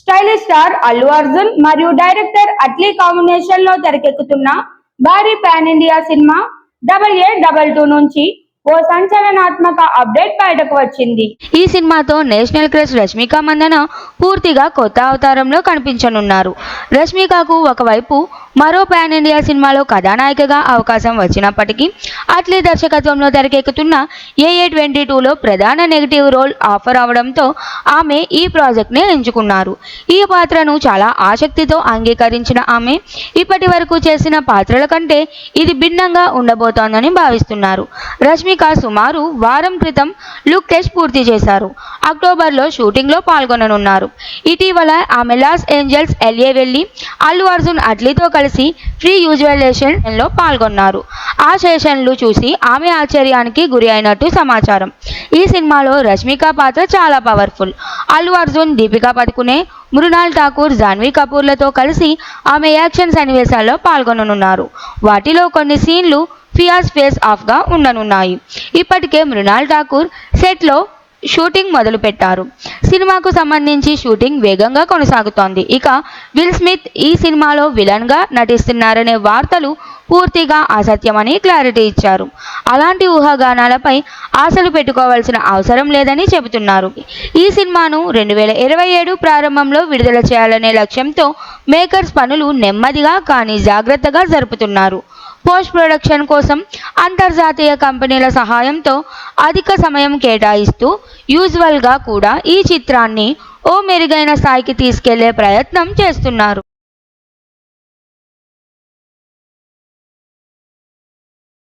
Stylish star Allu Arjun మరియు director Atlee కాంబినేషన్లో తెరకెక్కుతున్న భారీ pan India cinema double A double two నుంచి ఓ సంచలనాత్మక అప్డేట్ బయటకు వచ్చింది. ఈ సినిమాతో నేషనల్ క్రేజ్ రష్మిక మందన పూర్తిగా కొత్త అవతారంలో కనిపించనున్నారు. రష్మికకు ఒకవైపు మరో పాన్ ఇండియా సినిమాలో కథానాయికగా అవకాశం వచ్చినప్పటికీ అట్లీ దర్శకత్వంలో తెరకెక్కుతున్న ఏఏ ట్వంటీ టూలో ప్రధాన నెగిటివ్ రోల్ ఆఫర్ అవడంతో ఆమె ఈ ప్రాజెక్ట్ని ఎంచుకున్నారు. ఈ పాత్రను చాలా ఆసక్తితో అంగీకరించిన ఆమె ఇప్పటి వరకు చేసిన పాత్రల కంటే ఇది భిన్నంగా ఉండబోతోందని భావిస్తున్నారు. రష్మిక సుమారు వారం క్రితం లుక్ టెస్ట్ పూర్తి చేశారు. అక్టోబర్లో షూటింగ్లో పాల్గొననున్నారు. ఇటీవల ఆమె లాస్ ఏంజల్స్ ఎల్ఏ వెళ్ళి అల్లు అర్జున్ అట్లీతో కలిసి కలిసి ఫ్రీ యూజువలైజేషన్లో పాల్గొన్నారు. ఆ సెషన్లు చూసి ఆమె ఆశ్చర్యానికి గురి అయినట్టు సమాచారం. ఈ సినిమాలో రష్మిక పాత్ర చాలా పవర్ఫుల్. అల్లు అర్జున్ దీపికా పదుకునే మృణాల్ ఠాకూర్ జాన్వీ కపూర్లతో కలిసి ఆమె యాక్షన్ సన్నివేశాల్లో పాల్గొననున్నారు. వాటిలో కొన్ని సీన్లు ఫియాస్ ఫేస్ ఆఫ్గా ఉండనున్నాయి. ఇప్పటికే మృణాల్ ఠాకూర్ సెట్లో షూటింగ్ మొదలుపెట్టారు. సినిమాకు సంబంధించి షూటింగ్ వేగంగా కొనసాగుతోంది. ఇక విల్ స్మిత్ ఈ సినిమాలో విలన్గా నటిస్తున్నారనే వార్తలు పూర్తిగా అసత్యమని క్లారిటీ ఇచ్చారు. అలాంటి ఊహాగానాలపై ఆశలు పెట్టుకోవాల్సిన అవసరం లేదని చెబుతున్నారు. ఈ సినిమాను రెండు వేల ఇరవై ఏడు ప్రారంభంలో విడుదల చేయాలనే లక్ష్యంతో మేకర్స్ పనులు నెమ్మదిగా కానీ జాగ్రత్తగా జరుపుతున్నారు. పోస్ట్ ప్రొడక్షన్ కోసం అంతర్జాతీయ కంపెనీల సహాయంతో అధిక సమయం కేటాయిస్తూ యూజువల్గా కూడా ఈ చిత్రాన్ని ఓ మెరుగైన స్థాయికి తీసుకెళ్ళే ప్రయత్నం చేస్తున్నారు.